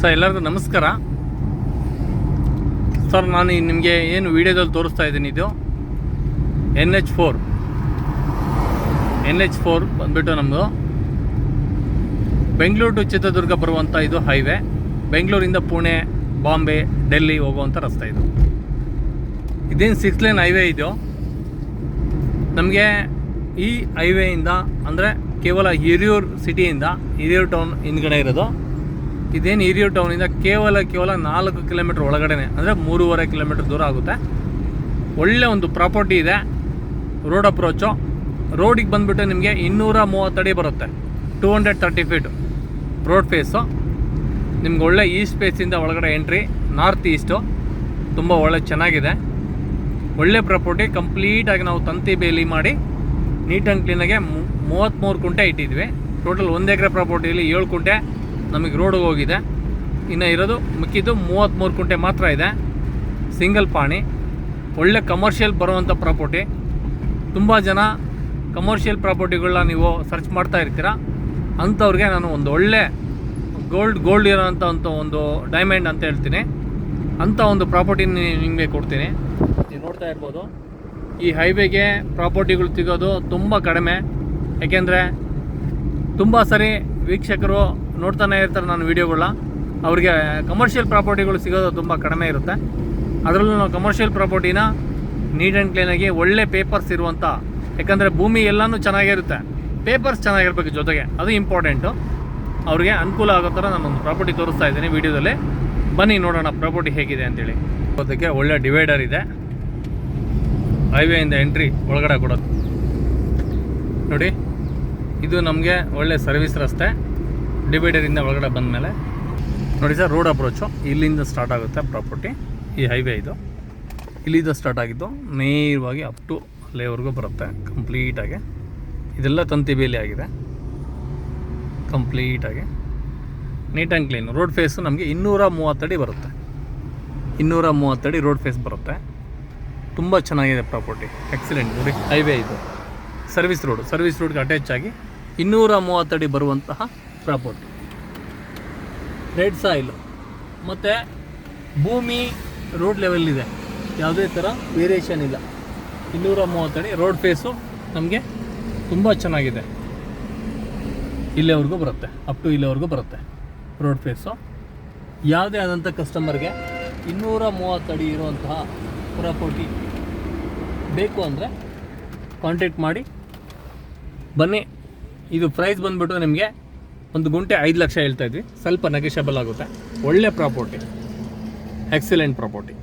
Sir, ಎಲ್ಲರಿಗೂ ನಮಸ್ಕಾರ. Sir, ನಾನು ನಿಮಗೆ ಏನು ವಿಡಿಯೋದಲ್ಲಿ ತೋರಿಸ್ತಾ ಇದ್ದೀನಿ ಇದು N H four. N H four ಬಂದ್ಬಿಟ್ಟು ನಮ್ಮದು ಬೆಂಗಳೂರು ಟು ಚಿತ್ರದುರ್ಗ ಬರುವಂಥ ಇದು ಹೈವೇ. ಬೆಂಗಳೂರಿಂದ ಪುಣೆ, ಬಾಂಬೆ, ಡೆಲ್ಲಿ ಹೋಗುವಂಥ ರಸ್ತೆ ಇದು. ಇದೇನು ಸಿಕ್ಸ್ ಲೈನ್ ಹೈವೇ ಇದು. ನಮಗೆ ಈ ಹೈವೇಯಿಂದ ಅಂದರೆ ಕೇವಲ ಹಿರಿಯೂರು ಸಿಟಿಯಿಂದ ಹಿರಿಯೂರು ಟೌನ್ ಹಿಂದ್ಗಡೆ ಇರೋದು. ಇದೇನು ಹಿರಿಯೂರು ಟೌನಿಂದ ಕೇವಲ ಕೇವಲ ನಾಲ್ಕು ಕಿಲೋಮೀಟ್ರ್ ಒಳಗಡೆನೆ, ಅಂದರೆ ಮೂರುವರೆ ಕಿಲೋಮೀಟ್ರ್ ದೂರ ಆಗುತ್ತೆ. ಒಳ್ಳೆ ಒಂದು ಪ್ರಾಪರ್ಟಿ ಇದೆ. ರೋಡ್ ಅಪ್ರೋಚು ರೋಡಿಗೆ ಬಂದುಬಿಟ್ಟು ನಿಮಗೆ ಇನ್ನೂರ ಮೂವತ್ತಡಿ ಬರುತ್ತೆ. Two hundred thirty feet road face ನಿಮ್ಗೆ ಒಳ್ಳೆ ಈಸ್ಟ್ ಫೇಸಿಂದ ಒಳಗಡೆ ಎಂಟ್ರಿ ನಾರ್ತ್ ಈಸ್ಟು ತುಂಬ ಒಳ್ಳೆ ಚೆನ್ನಾಗಿದೆ. ಒಳ್ಳೆ ಪ್ರಾಪರ್ಟಿ ಕಂಪ್ಲೀಟಾಗಿ ನಾವು ತಂತಿ ಬೇಲಿ ಮಾಡಿ ನೀಟ್ ಆ್ಯಂಡ್ ಕ್ಲೀನಾಗೆ ಮೂವತ್ತ್ಮೂರು ಕುಂಟೆ ಇಟ್ಟಿದ್ವಿ. ಟೋಟಲ್ ಒಂದು ಎಕರೆ ಪ್ರಾಪರ್ಟಿಯಲ್ಲಿ ಏಳು ಕುಂಟೆ. ನಮಗೆ ರೋಡಿಗೆ ಹೋಗಿದೆ. ಇನ್ನು ಇರೋದು ಮಿಕ್ಕಿದ್ದು ಮೂವತ್ತ್ಮೂರು ಕುಂಟೆ ಮಾತ್ರ ಇದೆ. ಸಿಂಗಲ್ ಪಾಣಿ. ಒಳ್ಳೆ ಕಮರ್ಷಿಯಲ್ ಬರುವಂಥ ಪ್ರಾಪರ್ಟಿ ತುಂಬ ಜನ ಕಮರ್ಷಿಯಲ್ ಪ್ರಾಪರ್ಟಿಗಳನ್ನ ನೀವು ಸರ್ಚ್ ಮಾಡ್ತಾ ಇರ್ತೀರ. ಅಂಥವ್ರಿಗೆ ನಾನು ಒಂದು ಒಳ್ಳೆ ಗೋಲ್ಡ್ ಗೋಲ್ಡ್ ಇರೋಂಥ ಅಂತ ಒಂದು ಡೈಮಂಡ್ ಅಂತ ಹೇಳ್ತೀನಿ. ಅಂಥ ಒಂದು ಪ್ರಾಪರ್ಟಿ ನಿಮಗೆ ಕೊಡ್ತೀನಿ. ನೀವು ನೋಡ್ತಾ ಇರ್ಬೋದು. ಈ ಹೈವೇಗೆ ಪ್ರಾಪರ್ಟಿಗಳು ಸಿಗೋದು ತುಂಬ ಕಡಿಮೆ. ಯಾಕೆಂದರೆ ತುಂಬ ಸರಿ ವೀಕ್ಷಕರು ನೋಡ್ತಾನೆ ಇರ್ತಾರೆ ನಾನು ವೀಡಿಯೋಗಳ ಅವ್ರಿಗೆ ಕಮರ್ಷಿಯಲ್ ಪ್ರಾಪರ್ಟಿಗಳು ಸಿಗೋದು ತುಂಬ ಕಡಿಮೆ ಇರುತ್ತೆ. ಅದರಲ್ಲೂ ನಾವು ಕಮರ್ಷಿಯಲ್ ಪ್ರಾಪರ್ಟಿನ ನೀಟ್ ಆ್ಯಂಡ್ ಕ್ಲೀನಾಗಿ ಒಳ್ಳೆ ಪೇಪರ್ಸ್ ಇರುವಂಥ ಯಾಕಂದರೆ ಭೂಮಿ ಎಲ್ಲನೂ ಚೆನ್ನಾಗಿರುತ್ತೆ. ಪೇಪರ್ಸ್ ಚೆನ್ನಾಗಿರ್ಬೇಕು ಜೊತೆಗೆ, ಅದು ಇಂಪಾರ್ಟೆಂಟು ಅವ್ರಿಗೆ ಅನುಕೂಲ ಆಗೋ ಥರ ಒಂದು ಪ್ರಾಪರ್ಟಿ ತೋರಿಸ್ತಾ ಇದ್ದೀನಿ ವೀಡಿಯೋದಲ್ಲಿ. ಬನ್ನಿ ನೋಡೋಣ ಪ್ರಾಪರ್ಟಿ ಹೇಗಿದೆ ಅಂತೇಳಿ. ಅದಕ್ಕೆ ಒಳ್ಳೆ ಡಿವೈಡರ್ ಇದೆ. ಹೈವೇಯಿಂದ ಎಂಟ್ರಿ ಒಳಗಡೆ ಕೊಡೋದು. ನೋಡಿ, ಇದು ನಮಗೆ ಒಳ್ಳೆ ಸರ್ವಿಸ್ ರಸ್ತೆ. ಡಿವೈಡರಿಂದ ಒಳಗಡೆ ಬಂದಮೇಲೆ ನೋಡಿ ಸರ್ ರೋಡ್ ಅಪ್ರೋಚು ಇಲ್ಲಿಂದ ಸ್ಟಾರ್ಟ್ ಆಗುತ್ತೆ ಪ್ರಾಪರ್ಟಿ ಈ ಹೈವೇ ಇದು. ಇಲ್ಲಿಂದ ಸ್ಟಾರ್ಟ್ ಆಗಿದ್ದು ನೇರವಾಗಿ ಅಪ್ ಟು ಅಲ್ಲಿವರೆಗೂ ಬರುತ್ತೆ ಕಂಪ್ಲೀಟಾಗಿ ಇದೆಲ್ಲ ತಂತಿ ಬೇಲಿ ಆಗಿದೆ ಕಂಪ್ಲೀಟಾಗಿ neat and clean road face ನಮಗೆ ಇನ್ನೂರ ಮೂವತ್ತಡಿ ಬರುತ್ತೆ. ಇನ್ನೂರ ಮೂವತ್ತಡಿ ರೋಡ್ ಫೇಸ್ ಬರುತ್ತೆ. ತುಂಬ ಚೆನ್ನಾಗಿದೆ ಪ್ರಾಪರ್ಟಿ ಎಕ್ಸಲೆಂಟ್ ನೋಡಿ ಹೈವೇ ಇದು. ಸರ್ವಿಸ್ ರೋಡು ಸರ್ವಿಸ್ ರೋಡ್ಗೆ ಅಟ್ಯಾಚ್ ಆಗಿ ಇನ್ನೂರ ಮೂವತ್ತಡಿ ಬರುವಂತಹ ಪ್ರಾಪರ್ಟಿ. ರೆಡ್ ಸಾಯಿಲ್ ಮತ್ತು ಭೂಮಿ ರೋಡ್ ಲೆವೆಲ್ ಇದೆ. ಯಾವುದೇ ಥರ ವೇರಿಯೇಷನ್ ಇಲ್ಲ. ಇನ್ನೂರ ಮೂವತ್ತಡಿ ರೋಡ್ ಫೇಸು ನಮಗೆ ತುಂಬ ಚೆನ್ನಾಗಿದೆ. ಇಲ್ಲಿವರೆಗೂ ಬರುತ್ತೆ. ಅಪ್ ಟು ಇಲ್ಲಿವರೆಗೂ ಬರುತ್ತೆ ರೋಡ್ ಫೇಸು ಯಾವುದೇ ಆದಂಥ ಕಸ್ಟಮರ್ಗೆ ಇನ್ನೂರ ಮೂವತ್ತಡಿ ಇರುವಂತಹ ಪ್ರಾಪರ್ಟಿ ಬೇಕು ಅಂದರೆ ಕಾಂಟ್ಯಾಕ್ಟ್ ಮಾಡಿ. ಬನ್ನಿ. ಇದು ಪ್ರೈಸ್ ಬಂದುಬಿಟ್ಟು ನಿಮಗೆ ಒಂದು ಗುಂಟೆ ಐದು ಲಕ್ಷ ಹೇಳ್ತಾ ಇದ್ವಿ. ಸ್ವಲ್ಪ ನೆಗೆಷಬಲ್ ಆಗುತ್ತೆ. ಒಳ್ಳೆ ಪ್ರಾಪರ್ಟಿ ಎಕ್ಸಲೆಂಟ್ ಪ್ರಾಪರ್ಟಿ